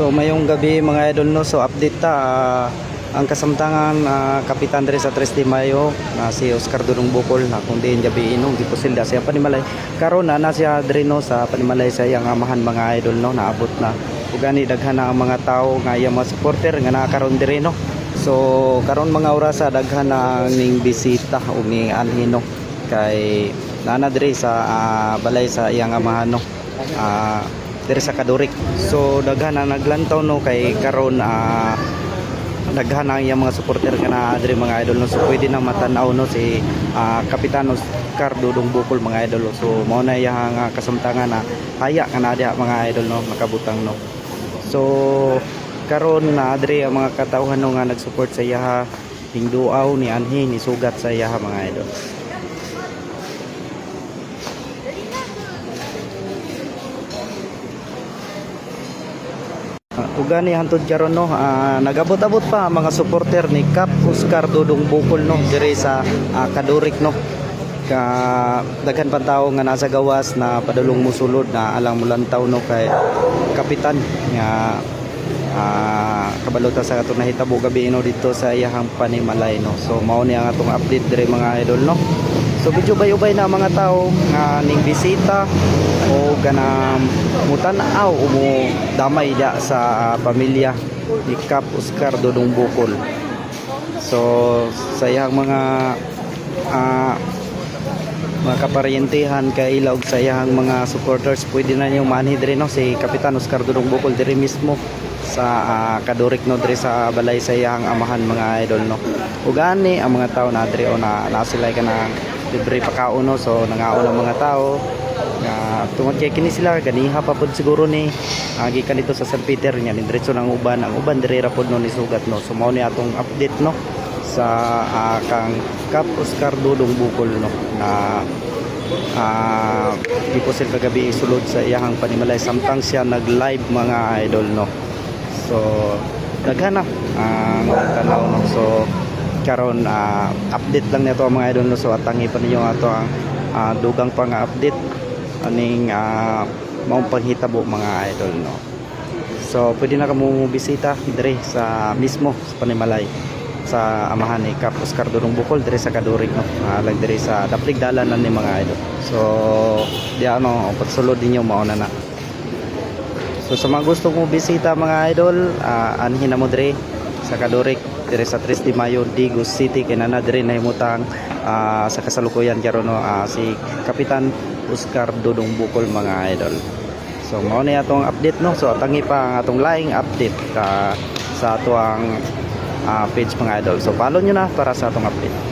So mayong gabi mga idol no. So update ta ah, ang kasamtangan ah, kapitan diri sa 3 de Mayo na si Oscar Dudong Bukol na kung diin gabi inong di posilda siya panimalay. Karon na na siya sa panimalay sa iyang amahan mga idol no naabot na ug gani daghan na ang mga tao nga iyang mga supporter nga nakakaron diri no. So karon mga oras sa daghan na ning bisita o ni anhin no kay nana diri sa ah, balay sa iyang amahan no. Ah, diri sa Kadurik. So daghan na naglantaw no kay karon ah daghan ang iyang mga supporter nga na diri mga idol no. So pwede na matanaw no si ah, Kapitan Oscar Dudong Bukol mga idol. So mao na iyang ah, kasamtangan na haya na diha mga idol no makabutang no. So karon na diri ang mga katawhan no nga nagsupport sa iyaha hingduaw ni anhi ni sugat sa iyaha mga idol. Ugani hantod karon no ah, nagabot-abot pa mga supporter ni Cap Oscar Dudong Bukol no dire sa ah, Kadurik no. Ka daghan pa tao nga nasa gawas na padulong musulod na alang mulantaw no kay kapitan nga ah, kabalota sa atong nahitabo gabi no dito sa iyahang panimalay no. So mao ni ang atong update dire mga idol no. So medyo bay-ubay na mga tao nga ning bisita o ganang mutanaw o mo damay da sa ah, pamilya ni Cap Oscar Dodong Bukol. So sa iyang mga ah, mga kaparyentehan kay ilawg sa iyang mga supporters pwede na niyo manhid rin no si Kapitan Oscar Dudong Bukol diri mismo sa ah, Kadurik no diri sa balay sa iyang amahan mga idol no? Ug ani ang mga tao na diri o na na sila ka na libre pakaon no? So nangaon ang mga tao. Nga tungod kay kini sila ganiha pa pud siguro ni agi ka dito sa San Peter nya diretso ng uban. Ang uban diri ra pud no ni sugat no? So mao ni atong update no? Sa ah, kang Cap Oscar Dudong Bukol no? Na ah di po sila kagabi isulod sa iyahang panimalay. Samtang siya nag-live mga idol no so daghan na ang tanaw no? So karon ah, update lang nito mga idol no? So atangi pa ninyo ato ang ah, dugang pa nga update aning uh, maong panghitabo mga idol no? So pwede na kamo bisita dire sa mismo sa panimalay sa amahan ni Cap Oscar Durong Bukol dire sa Kadurik no? Uh, lang dire sa Daplig Dalanan ni mga idol. So di ano pagsulod ninyo mao na na so sa mga gusto mo bisita mga idol uh, anhin na mo dire sa Kadurik dire sa 3 de Mayo Digos City kay nana dire nahimutang ah, sa kasalukuyan karon no ah, si Kapitan Oscar Dudong Bukol mga idol. So mao ni atong update no? So tangi pa ang atong laing update ah, sa atong ah, page mga idol. So follow nyo na para sa atong update